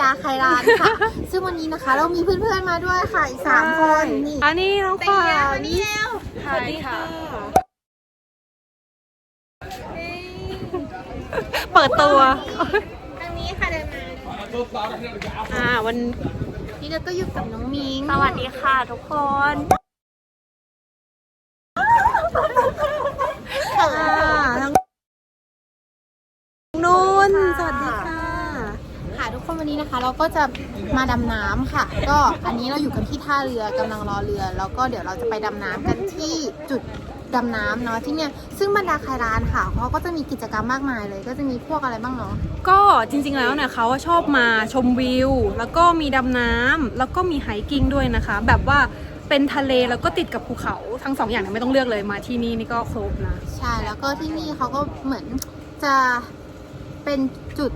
ดาไครานค่ะ ซึ่งวันนี้นะคะ เรามีเพื่อนๆมาด้วยค่ะอีกสามคนนี่อันนี้น้องขวัญนี่แล้วสวัสดีค่ะ เปิดตัวทางนี้ค่ะเดินมาอ่าวันนี่เราก็อยู่กับน้องมิงสวัสดีค่ะทุกคน ค่ะ น้องนุ่น สวัสดีค่ะ ค่ะทุกคนวันนี้นะคะ เราก็จะมาดำน้ำค่ะ ก็อันนี้เราอยู่กันที่ท่าเรือกำลังรอเรือ แล้วก็เดี๋ยวเราจะไปดำน้ำกันที่จุดดำน้ำเนาะที่เนี่ยซึ่งบรรดาไครานค่ะเขาก็จะมีกิจกรรมมากมายเลย ก็จะมีพวกอะไรบ้างเนาะก็จริงๆแล้วเนี่ยเขาชอบมาชมวิว แล้วก็มีดำน้ำแล้วก็มีไฮกิ้งด้วยนะคะ แบบว่าเป็นทะเลแล้วก็ติดกับภูเขาทั้งสองอย่างเนี่ยไม่ต้องเลือกเลยมาที่นี่นี่ก็ครบนะ ใช่แล้วก็ที่นี่เขาก็เหมือนจะเป็นจุด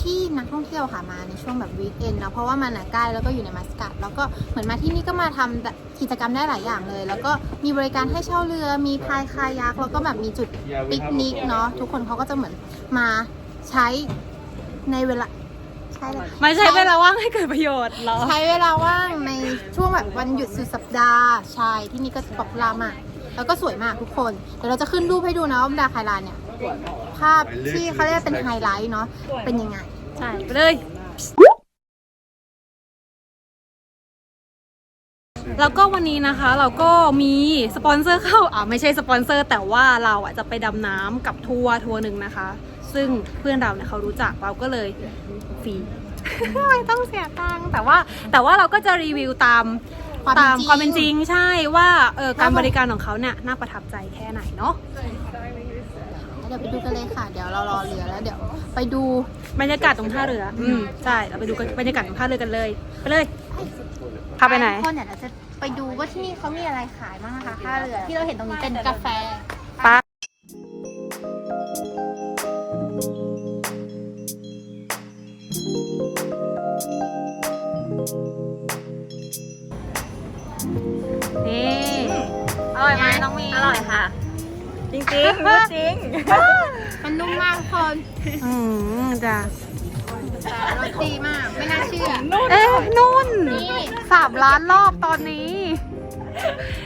ที่นักท่องเที่ยวค่ะมาในช่วงแบบวีคเอนเนาะเพราะว่ามันอะใกล้แล้วก็อยู่ในมัสกัดแล้วก็เหมือนมาที่นี่ก็มาทำกิจกรรมได้หลายอย่างเลย แล้วก็มีบริการให้เช่าเรือมีพายคายักแล้วก็แบบมีจุดปิกนิกเนาะทุกคนเขาก็จะเหมือนมาใช้ในเวลาใช่เลยไม่ใช่เวลาว่างให้เกิดประโยชน์เหรอใช้เวลาว่างในช่วงแบบวันหยุดสุดสัปดาห์ใช่ที่นี่ก็ป๊อปปูล่ามากแล้วก็สวยมากทุกคนเดี๋ยวเราจะขึ้นรูปให้ดูนะว่าบรรดาไคลานเนี่ย ภาพที่เขาเรียกเป็นไฮไลท์เนาะเป็นยังไง ใช่ไปเลย แล้วก็วันนี้นะคะเราก็มีสปอนเซอร์เข้าอ่าไม่ใช่สปอนเซอร์ แต่ว่าเราอะจะไปดำน้ำกับทัวร์ทัวร์หนึ่งนะคะ ซึ่งเพื่อนเราเนี่ยเขารู้จักเราก็เลยฟรีไม่ต้องเสียตังค์แต่ว่าแต่ว่าเราก็จะรีวิวตามความเป็นตามจริงความเป็นจริงใช่ว่าเออการบริการของเขาเนี่ยน่าประทับใจแค่ไหนเนาะ เดี๋ยวไปดูกันเลยค่ะ เดี๋ยวเรารอเรือแล้วเดี๋ยวไปดูบรรยากาศตรงท่าเรือ อืมใช่ เราไปดูกันบรรยากาศตรงท่าเรือกันเลย ไปเลย พาไปไหนทุกคนเนี่ยเราจะไปดูว่าที่นี่เขามีอะไรขายบ้างนะคะท่าเรือ ที่เราเห็นตรงนี้เป็นกาแฟปะนี่ อร่อยไหมน้องมี อร่อยค่ะ จริงจริงพูดจริงมันนุ่มมากทุกคนอืมจ้ะแต่รสดีมาก ไม่น่าเชื่อ เอ๊ะนุ่นนี่สามล้านรอบตอนนี้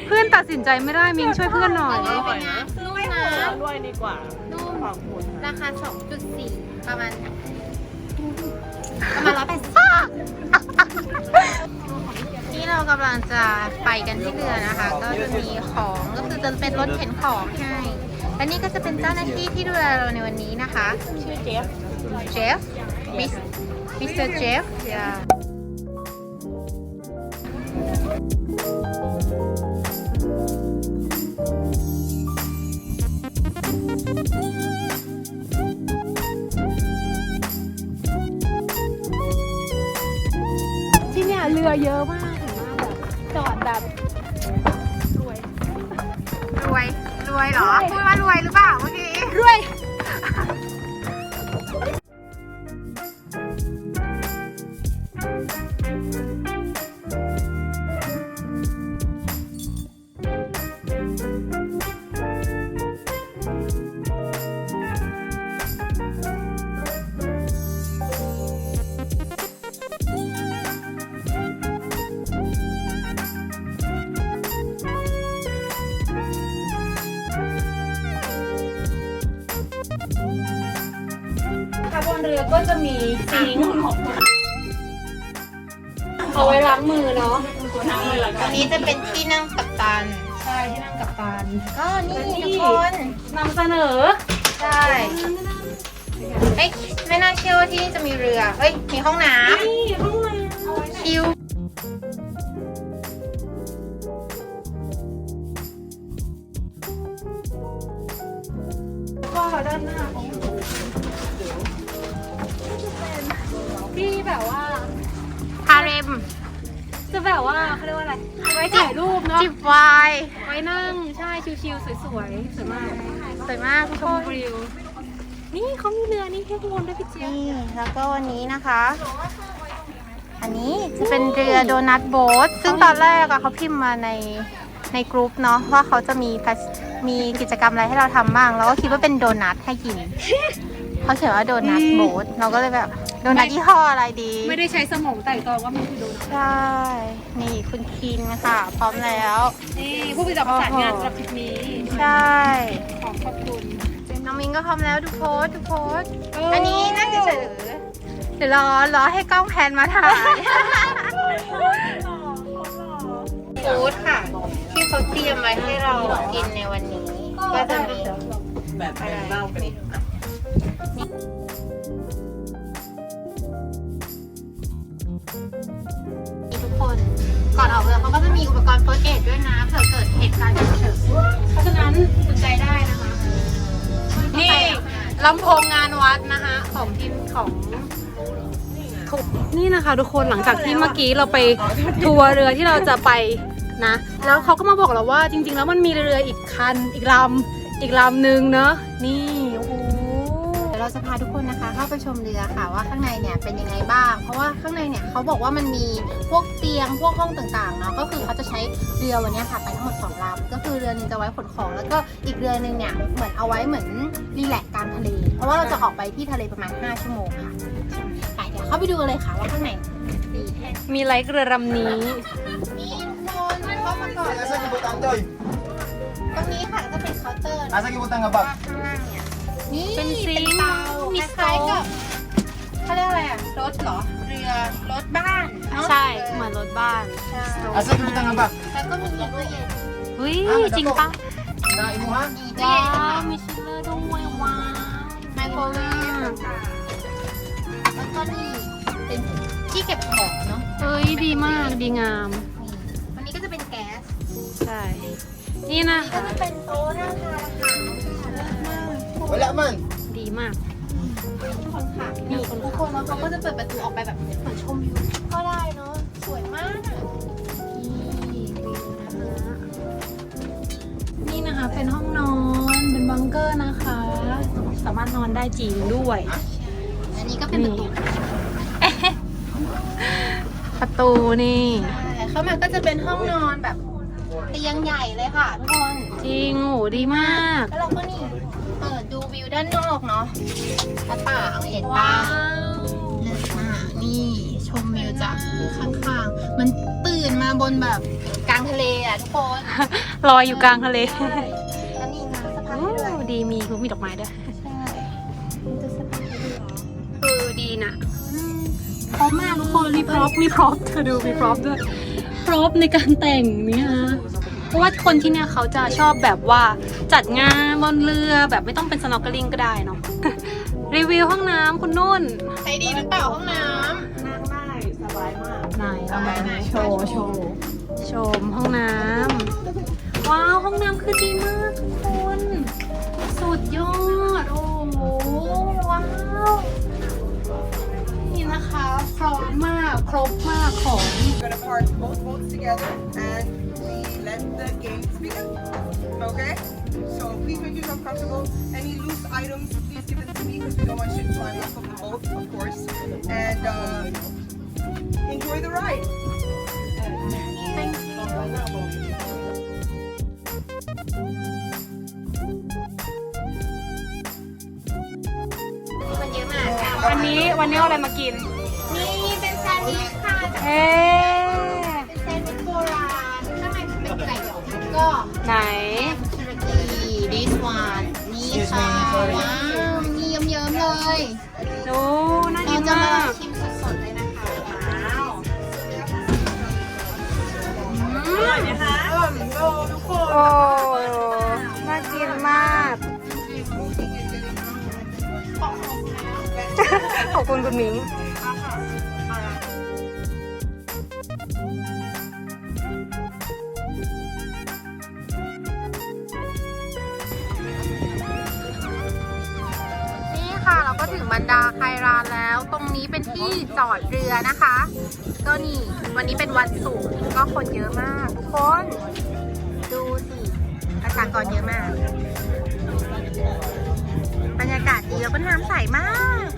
เพื่อนตัดสินใจไม่ได้มิงช่วยเพื่อนหน่อย เป็นไงนุ่มนะ ด้วยดีกว่านุ่ม ของคุณราคา 2.4 ประมาณ ประมาณร้อยแปดสิบนี่ เรากำลังจะไปกันที่เรือนะคะ ก็จะมีของก็คือจะเป็นรถเข็นของให้และนี่ก็จะเป็นเจ้าหน้าที่ที่ดูแลเราในวันนี้นะคะ ชื่อเจฟ เจฟ มิสมิสเตอร์เจฟที่เนี่ยเรือเยอะมาก ดแบบรวย รวย รวยเหรอ พูดว่ารวยหรือเปล่าเมื่อกี้ รวย ซิงค์เอาไว้ล้างมือเนาะอันนี้จะเป็นที่นั่งกัปตัน ใช่ที่นั่งกับตัน ก็นี่และนี่ทุกคนนำเสนอ ใช่เอ้ยไม่น่าเชื่อว่าที่นี่จะมีเรือ เฮ้ย มีห้องน้นี่ห้องน้ำเอาไว้ แบบว่าเขาเรียกว่าอะไรไว้ถ่ายรูปเนาะจิบไวน์ไว้นั่งใช่ชิวๆสวยๆสวยมากสวยมากทุกชคมนวิวนี่เขามีเรือนี่ให้วนด้วยพี่เจี๊ยบนี่แล้วก็วันนี้นะคะ อันนี้จะเป็นเรือโดนัทโบ๊ทซึ่งตอนแรกอะเขาพิมพ์มาในในกรุ๊ปเนาะว่าเขาจะมี fac- มีกิจกรรมอะไรให้เราทำบ้าง แล้วก็คิดว่าเป็นโดนัทให้กินเขาเขียนว่าโดนัทอืมโบ๊ทเราก็เลยแบบ โดนัทยี่ห้ออะไรดี ไม่ได้ใช้สมองไต่ตองว่ามันคือโดนัทใช่นี่คุณคิงค่ะ พร้อมแล้ว นี่ผู้บริจาคประสานงานสำหรับทริปนี้ใช่ขอขอบคุณ น้องมิงก็พร้อมแล้วดูโพสดูโพสเอออัอันนี้น่าจะเฉยๆเดี๋ยวรอรอให้กล้องแพนมาถ่ายฟูดค่ะ ที่เขาเตรียมไว้ให้เรากินในวันนี้ ก็จะมีแบบเป็นเหล้าเป็น ก่อนออกเรือเขาก็จะมีอุปกรณ์เฟิร์สเอดด้วยนะเผื่อเกิดเหตุการณ์ฉุกเฉินเพราะฉะนั้นสนใจได้นะคะ นี่ลำโพงงานวัดนะคะของทีมของถูกนี่นะคะทุกคนหลังจากที่เมื่อกี้เราไปทัวร์เรือที่เราจะไปนะ แล้วเขาก็มาบอกเราว่าจริง ๆ แล้วมันมีเรืออีกคันอีกลำอีกลำหนึ่งเนอะนี่ ไปชมเรือค่ะว่าข้างในเนี่ยเป็นยังไงบ้าง เพราะว่าข้างในเนี่ยเขาบอกว่ามันมีพวกเตียงพวกห้องต่างๆเนาะก็คือเขาจะใช้เรือวันเนี้ยค่ะไปทั้งหมดสองลำก็คือเรือหนึงจะไว้ขนของ แล้วก็อีกเรือหนึงเนี่ยเหมือนเอาไว้เหมือนรีแลกซ์กลางทะเล เพราะว่าเราจะออกไปที่ทะเลประมาณ 5 ชั่วโมงค่ะไปเดี๋ยวเข้าไปดูกันเลยค่ะว่าข้างในดีแค่ไหนมีไลค์เรือลำนี้นี่ทุกคนเข้ามาก่อนเลย Asa gibutan doy? ตรงนี้ค่ะก็เป็นเคาน์เตอร์นะ Asa gibutan nga ว่า bag? ข้างล่างเนี่ย นี่เป็นซิงค์เตามีคโซล้ายๆฟากับเขาเรียกอะไรอะรถเหรอ เรือรถบ้านเนอะใช่ เหมือนรถบ้าน ใช่ Asa gibutan nga bag? แล้วก็มีตู้เย็นเฮ้ยจริงปะ Na imo ha? มีตู้ว้าเย็นค่ะวมีชิลเลอร์ด้วยว้าวไมโครเวฟต่างๆแล้วก็นี่เป็นที่เก็บของเนาะเฮ้ย ดีมาก ดีงาม นี่วันนี้ก็จะเป็นแก๊สใช่ นี่นะก็คะจะเป็นโต๊ะนั่งทานอาหารเลิศมาก Wala man. ดีมากทุกคนค่ะนี่ทุกคนแล้วเขาก็จะเปิดประตูออกไปแบบเหมือนชมวิวก็ได้เนาะสวยมากนี่วิวนะคะนี่นะคะเป็นห้องนอนเป็นบังเกอร์นะคะ สามารถนอนได้จริงด้วย อันนี้ก็เป็นประตูประตูนี่ ใช่เข้ามาก็จะเป็นห้องนอนแบบเตียงใหญ่เลยค่ะทุกคน จริงโหดีมาก แล้วเราก็นี่ เปิดดูวิวด้านนอกเนาะหน้าต่างเห็นปะว้าวเลิศมากนี่ชมวิวจากข้างๆ มันตื่นมาบนแบบกลางทะเลอะทุกคนลอยอยู่กลางทะเลใช่แล้วนี่นะสะพานโอ้ให้ด้วยดีมีมีดอกไม้ด้วยใช่มันจะสะพานให้ด้วยเหรอเออดีนะพร้อมมากทุกคนมีพร็อพมีพร็อพเธอดูมีพร็อพด้วยพร็อพในการแต่งเนี่ย เพราะว่าคนที่เนี่ยเขาจะชอบแบบว่าจัดงานบนเรือแบบไม่ต้องเป็นสโนว์เกลิ่งก็ได้เนาะรีวิวห้องน้ำคุณนุ่นใช้ดีหรือเปล่าห้องน้นั่งได้สบายมากไหนำเอามาไหนๆโชว์โชว์ชมห้องน้ำว้าวห้องน้ำคือดีมากทุกคนสุดยอดโอ้โหว้าว นี่นะคะ พร้อมมาก ครบมากของ We're gonna park both boats together and we let the games begin. Okay? So please make yourself comfortable. Any loose items, please give them to me because we don't want shit flying off of the boat, of course. And uh, enjoy the ride. วันนี้วันนี้เอาอะไรมากิน นี่เป็นแซนด์วิชค่ะจากเอ๊เป็นแซนด์วิชโบราณข้างในจะเป็นไก่หยองก็ไหนตุรกี this one นี่ค่ะว้าวนี่เยิ้มๆเลยดูน่าเรากินจะมามากชิมสดๆเลยนะคะว้าวอร่อยไหมคะโอ้น่ากินมาก ขอ บคุณคุณมิงนี่ค่ะเราก็ถึงบรรดาไครานแล้ว ตรงนี้เป็นที่จอดเรือนะคะ ก็นี่ วันนี้เป็นวันศุกร์ก็คนเยอะมาก ทุกคน ดูสิประชากรเยอะมาก บรรยากาศดีแล้วก็น้ำใสมาก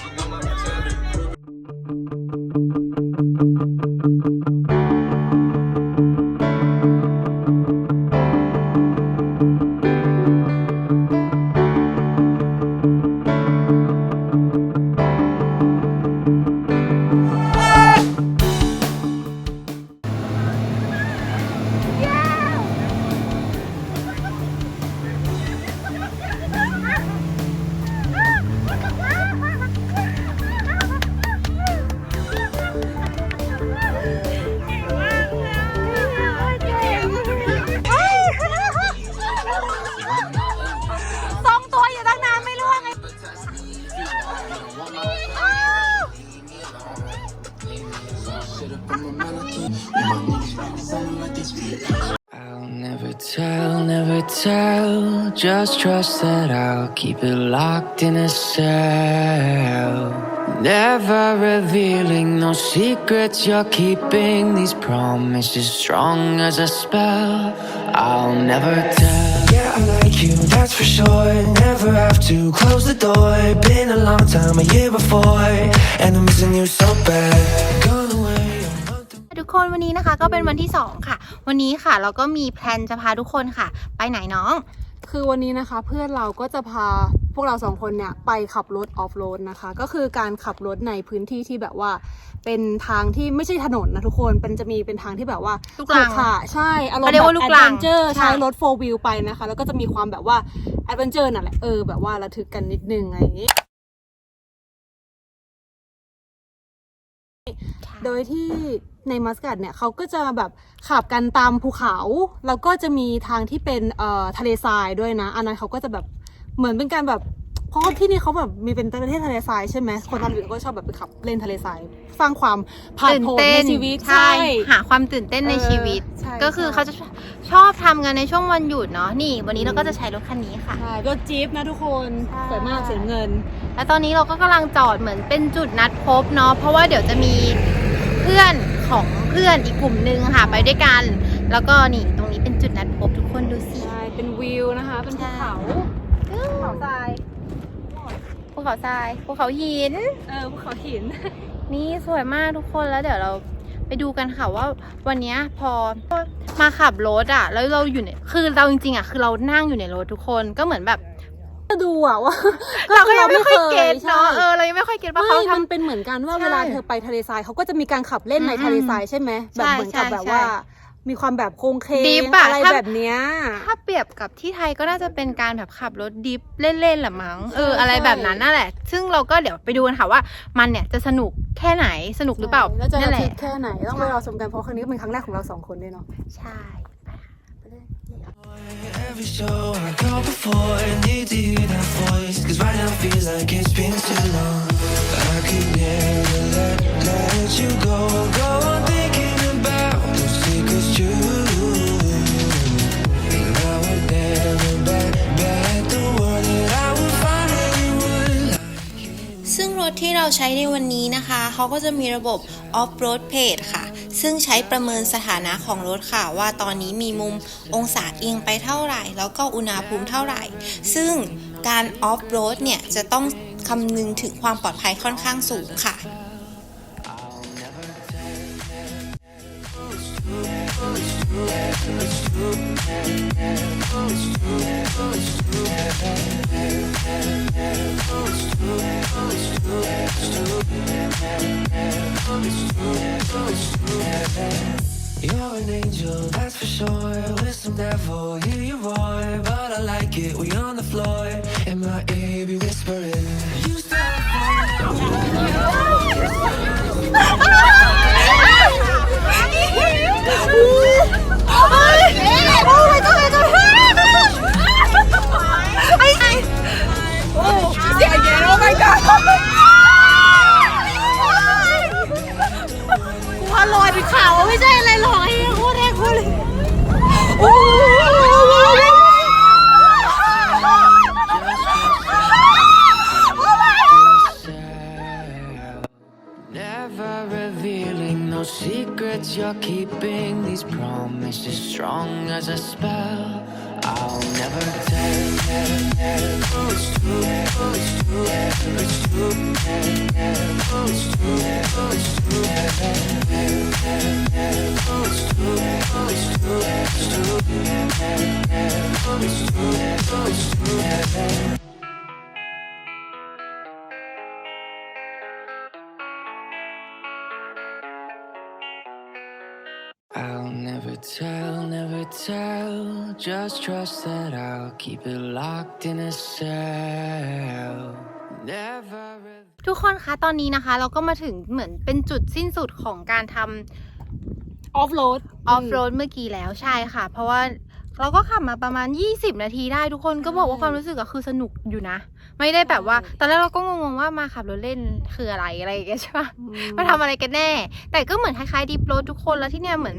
Just trust that I'll keep it locked in a cell. Never revealing no secrets you're keeping. These promises strong as a spell. I'll never tell. Yeah, I like you, that's for sure. Never have to close the door. Been a long time, a year before. And I'm missing you so bad. Gone away. a month ทุกคนวันนี้นะคะก็เป็นวันที่ 2 ค่ะ วันนี้ค่ะ เราก็มีแพลนจะพาทุกคนค่ะ ไปไหนน้อง คือวันนี้นะคะเพื่อนเราก็จะพาพวกเราสองคนเนี่ยไปขับรถออฟโรดนะคะ ก็คือการขับรถในพื้นที่ที่แบบว่า เป็นทางที่ไม่ใช่ถนนนะทุกคนเป็นจะมีเป็นทางที่แบบว่าลูกรังขรุขระใช่อารมเขาณ์เรียกแบบว่าลูแอกดรัเวงนเจอร์ใช่ใช้รถโฟวิลไปนะคะ แล้วก็จะมีความแบบว่าแอดเวนเจอร์นั่นแหละเออแบบว่าระทึกกันนิดนึงอะไรอย่างนี้ โดยที่ในมัสกัดเนี่ยเขาก็จะแบบขับกันตามภูเขา แล้วก็จะมีทางที่เป็นเอ่อทะเลทรายด้วยนะ อันนั้นเขาก็จะแบบเหมือนเป็นการแบบเพราะว่าที่นี่เขาแบบมีเป็นประเทศทะเลทรายใช่ไหมคนตอนอยู่ก็ชอบแบบไปขับเล่นทะเลทรายสร้างความผ่านตื่นโผนเต้ในนชีวิตใช่ หาความตื่นเต้นในเออชีวิต ใช่ก็คือใช่ เขาจะชอบทำกันในช่วงวันหยุดเนาะนี่ วันนี้เราก็จะใช้รถคันนี้ค่ะ ใช่รถจี๊ปนะทุกคนใช่ สวยมากเสียเงิน แล้วตอนนี้เราก็กำลังจอดเหมือนเป็นจุดนัดพบเนาะเพราะว่าเดี๋ยวจะมีเพื่อนของเพื่อนอีกกลุ่มนึงค่ะไปด้วยกัน แล้วก็นี่ตรงนี้เป็นจุดนัดพบทุกคนดูสิ ใช่เป็นวิวนะคะ เป็นภูเขาภูเขาทรายภูเขาทรายภูเขาหิน เออภูเขาหิน นี่สวยมากทุกคนแล้วเดี๋ยวเราไปดูกันค่ะว่าวันเนี้ยพอมาขับรถอะ แล้วเราอยู่ในคือเราจริงๆอะคือเรานั่งอยู่ในรถทุกคนก็เหมือนแบบจะ ดูอะว่าเราก็ยังไม่ค่อยเก็ตใช่เนาะเออเรายังไม่ค่อยเก็ตว่าเขาไม่ทำมันเป็นเหมือนกันว่าใช่เวลาเธอไปทะเลทรายเขาก็จะมีการขับเล่นในอืมทะเลทรายใช่ไหมแบบใช่เหมือนกับใช่แบบใช่ว่ามีความแบบโครงเคงดิฟอะอะไรถ้าแบบเนี้ย ถ้าเปรียบกับที่ไทยก็น่าจะเป็นการแบบขับรถดิฟเล่นๆแหละมั้ง เออใช่อะไรใช่แบบนั้นนั่นแหละ ซึ่งเราก็เดี๋ยวไปดูกันค่ะว่า มันเนี่ยจะสนุกแค่ไหน สนุกหรือเปล่า แล้วจะนั่นระแหทึละกแค่ไหน ต้องไปรอชมกันเพราะครั้งนี้ก็เป็นครั้งแรกของเราสองคนด้วยเนาะ ใช่ ซึ่งรถที่เราใช้ในวันนี้นะคะ เขาก็จะมีระบบ Off-Road Page ค่ะ ซึ่งใช้ประเมินสถานะของรถค่ะ ว่าตอนนี้มีมุมองศาเอียงไปเท่าไหร่ แล้วก็อุณหภูมิเท่าไหร่ ซึ่งการออฟโรดเนี่ยจะต้องคำนึงถึงความปลอดภัยค่อนข้างสูงค่ะ You're an angel, that's for sure. With some devil, hear you roar. But I like it, we on the floor. In my ear, be whispering. my god กูว่าลอยไปข่าวไม่ใช่อะไรหรอกไอ้โคตรแรกโคตรเลยโอ้ย Never revealing no secrets you're keeping. These promises strong as a spell. Never tell, never tell. Just trust that I'll keep it locked in a cell. Never. reveal- ทุกคนคะ ตอนนี้นะคะ เราก็มาถึงเหมือนเป็นจุดสิ้นสุดของการทำออฟโรดออฟโรดเมื่อกี้แล้วใช่ค่ะ เพราะว่าเราก็ขับมาประมาณ 20 นาทีได้ทุกคนก็บอกว่าความรู้สึกก็คือสนุกอยู่นะ ไม่ได้แบบว่า ตอนแรกเราก็งงๆว่ามาขับรถเล่นคืออะไรอะไรอย่างเงี้ยใช่ปะมาทำอะไรกันแน่ แต่ก็เหมือนคล้ายๆดิฟโรดทุกคนแล้วที่เนี่ยเหมือน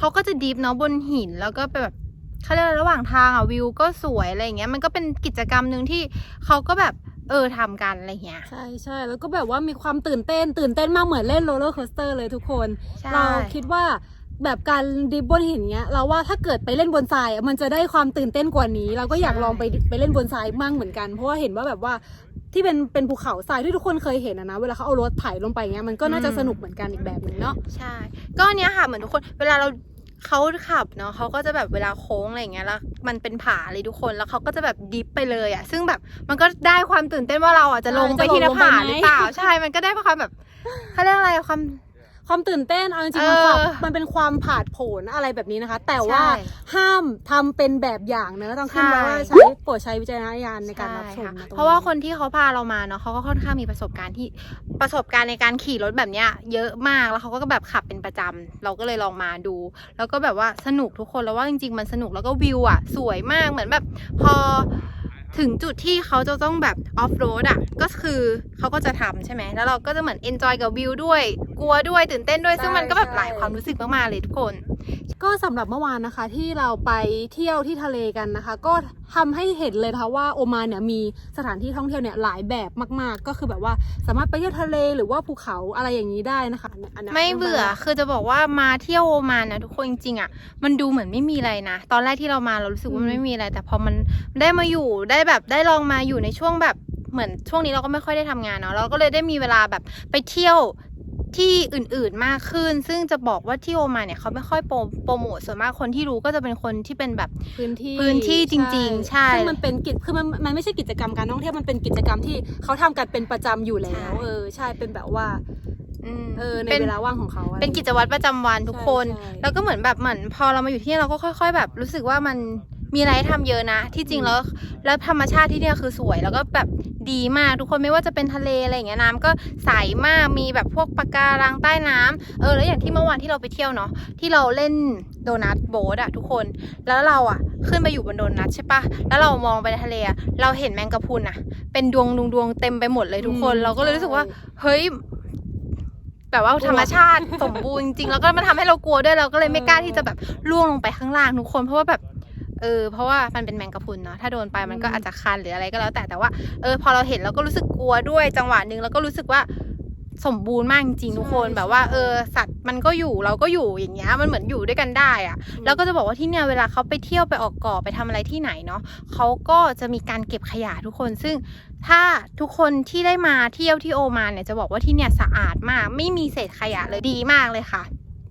เขาก็จะดิฟเนาะบนหินแล้วก็ไปแบบเขาเรียกอะไรระหว่างทางอะวิวก็สวยอะไรอย่างเงี้ยมันก็เป็นกิจกรรมหนึ่งที่เขาก็แบบเออทำกันอะไรอย่างเงี้ยใช่ใช่แล้วก็แบบว่ามีความตื่นเต้น ตื่นเต้นมากเหมือนเล่นโรลเลอร์โคสเตอร์เลยทุกคนใช่เราคิดว่าแบบการดิบบนหินเนี้ยเราว่าถ้าเกิดไปเล่นบนทรายอะมันจะได้ความตื่นเต้นกว่านี้ เราก็อยากลองไปไปเล่นบนทรายมั่งเหมือนกัน เพราะว่าเห็นว่าแบบว่าที่เป็นเป็นภูเขาทรายที่ทุกคนเคยเห็นอะนะเวลาเขาเอารถไถลงไปเงี้ยมันก็น่าจะสนุกเหมือนกันอีกแบบหนึ่งเนาะใช่ ก็เนี้ยค่ะเหมือนทุกคนเวลาเรา เขาขับเนาะเขาก็จะแบบเวลาโค้งอะไรอย่างเงี้ยแล้วมันเป็นผาเลยทุกคนแล้วเขาก็จะแบบดิฟไปเลยอะซึ่งแบบมันก็ได้ความตื่นเต้นว่าเราอะจะลงไปที่หน้าผาหรือเปล่า ใช่ มันก็ได้ความแบบเขาเรียกอะไรความ ความตื่นเต้นเอาจริงๆเอมันอความมันเป็นความผาดโผนอะไรแบบนี้นะคะ แต่ว่าใช่ห้ามทำเป็นแบบอย่างเนอะต้องขึ้นไว้ว่าใช่ใช้โปรดใช้วิจารณญาณในการรับชมใช่นค่ะตงเพราะว่าคนที่เขาพาเรามาเนาะเขาก็ค่อนข้างมีประสบการณ์ที่ประสบการณ์ในการขี่รถแบบเนี้ย เยอะมากแล้วเขาก็แบบขับเป็นประจำเราก็เลยลองมาดู แล้วก็แบบว่าสนุกทุกคนแล้วว่าจริง ๆ มันสนุกแล้วก็วิวอะสวยมากเหมือนแบบ พอ ถึงจุดที่เขาจะต้องแบบออฟโรดอะ ก็คือเขาก็จะทำใช่ไหม แล้วเราก็จะเหมือนเอนจอยกับวิวด้วย กลัวด้วยตื่นเต้นด้วย ซึ่งมันก็แบบหลายความรู้สึกมากๆเลยทุกคน ก็สำหรับเมื่อวานนะคะที่เราไปเที่ยวที่ทะเลกันนะคะ ก็ ทำให้เห็นเลยนะคะว่าโอมานเนี่ยมีสถานที่ท่องเที่ยวเนี่ยหลายแบบมาก ๆ ก็คือแบบว่าสามารถไปเที่ยวทะเลหรือว่าภูเขาอะไรอย่างนี้ได้นะคะอันนี้ยไม่เบื่อคือจะบอกว่ามาเที่ยวโอมานนะทุกคนจริงๆอะมันดูเหมือนไม่มีอะไรนะ ตอนแรกที่เรามาเรารู้สึกว่ามันไม่มีอะไร แต่พอมันได้มาอยู่ได้แบบได้ลองมาอยู่ในช่วงแบบเหมือนช่วงนี้เราก็ไม่ค่อยได้ทำงานเนาะเราก็เลยได้มีเวลาแบบไปเที่ยว ที่อื่นๆมากขึ้น ซึ่งจะบอกว่าที่โอมานเนี่ยเขาไม่ค่อยโปรโปรโมทส่วนมากคนที่รู้ก็จะเป็นคนที่เป็นแบบพื้นที่พื้นที่จริง ๆ ใช่ซึ่งมันเป็นกิจคือมันมันไม่ใช่กิจกรรมการท่องเที่ยวมันเป็นกิจกรรมที่เขาทำกันเป็นประจำอยู่แล้ใช่วเออใช่เป็นแบบว่าอืมเออในป็เวลาว่างของเขาอะไรเป็นกิจวัตรประจำวันทุกคนใช่ใช่แล้วก็เหมือนแบบเหมือนพอเรามาอยู่ที่นี่เราก็ค่อย ๆ แบบรู้สึกว่ามันมีอะไรให้ทำเยอะนะ ที่จริงแล้วแล้วธรรมชาติที่เนี่ยคือสวย แล้วก็แบบ ดีมากทุกคนไม่ว่าจะเป็นทะเลอะไรอย่างเงี้ยน้ำก็ใสมากมีแบบพวกปะการังใต้น้ำเออแล้วอย่างที่เมื่อวานที่เราไปเที่ยวเนาะที่เราเล่นโดนัทโบ๊ทอะทุกคนแล้วเราอะขึ้นไปอยู่บนโดนัทใช่ปะแล้วเรามองไปในทะเลอะเราเห็นแมงกะพรุนอะเป็นดวงดวงดวงเต็มไปหมดเลยทุกคนอืมเราก็เลยรู้สึกว่าใช่เฮ้ยแบบว่าธรรมชาติสมบูรณ์จริงๆแล้วก็มันทำให้เรากลัวด้วยเราก็เลยไม่กล้าที่จะแบบล่วงลงไปข้างล่างทุกคน เพราะว่าแบบ เออเพราะว่ามันเป็นแมงกะพรุนเนาะถ้าโดนไปมันก็อืมอาจจะคันหรืออะไรก็แล้วแต่แต่ว่าเออพอเราเห็นเราก็รู้สึกกลัวด้วยจังหวะหนึ่งแล้วก็รู้สึกว่าสมบูรณ์มากจริงๆทุกคนแบบว่าเออสัตว์มันก็อยู่เราก็อยู่อย่างเงี้ยมันเหมือนอยู่ด้วยกันได้อะแล้วก็จะบอกว่าที่เนี่ยเวลาเขาไปเที่ยวไปออกเกาะไปทำอะไรที่ไหนเนาะเขาก็จะมีการเก็บขยะทุกคนซึ่งถ้าทุกคนที่ได้มาเที่ยวที่โอมานเนี่ยจะบอกว่าที่เนี่ยสะอาดมาก ไม่มีเศษขยะเลยดีมากเลยค่ะ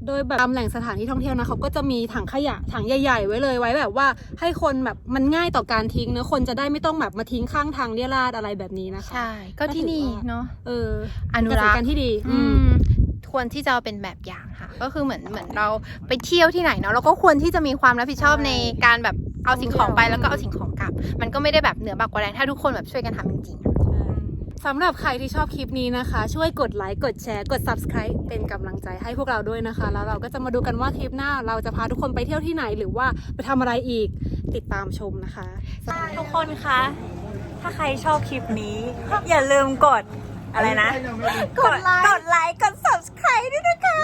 โดยแบบตามแหล่งสถานที่ท่องเที่ยวนะเขาก็จะมีถังขยะถังใหญ่ ๆ ไว้เลยไว้แบบว่า ให้คนแบบมันง่ายต่อการทิ้งเนอะคนจะได้ไม่ต้องแบบมาทิ้งข้างทางเรี่ยราดอะไรแบบนี้นะคะใช่ก็ที่นี่เนาะเอออนุเกษรัตกรษ์การที่ดี อือืมมควรที่จะเอาเป็นแบบอย่างค่ะ ก็คือเหมือนเหมือนเราไปเที่ยวที่ไหนเนาะเราก็ควรที่จะมีความรับผิดชอบใช่ในการแบบเอาสิ่งของไปท่องเที่ยวแล้วก็เอาสิ่งของกลับ มันก็ไม่ได้แบบเหนือบากกว่าแรงถ้าทุกคนแบบช่วยกันทำจริงๆ สำหรับใครที่ชอบคลิปนี้นะคะ ช่วยกดไลค์กดแชร์กด subscribe เป็นกำลังใจให้พวกเราด้วยนะคะ แล้วเราก็จะมาดูกันว่าคลิปหน้า เราจะพาทุกคนไปเที่ยวที่ไหนหรือว่าไปทำอะไรอีกติดตามชมนะคะทุกคนคะถ้าใครชอบคลิปนี้ อย่าลืมกดอะไรนะ กดไลค์กดไลค์กด subscribe ด้วยนะคะ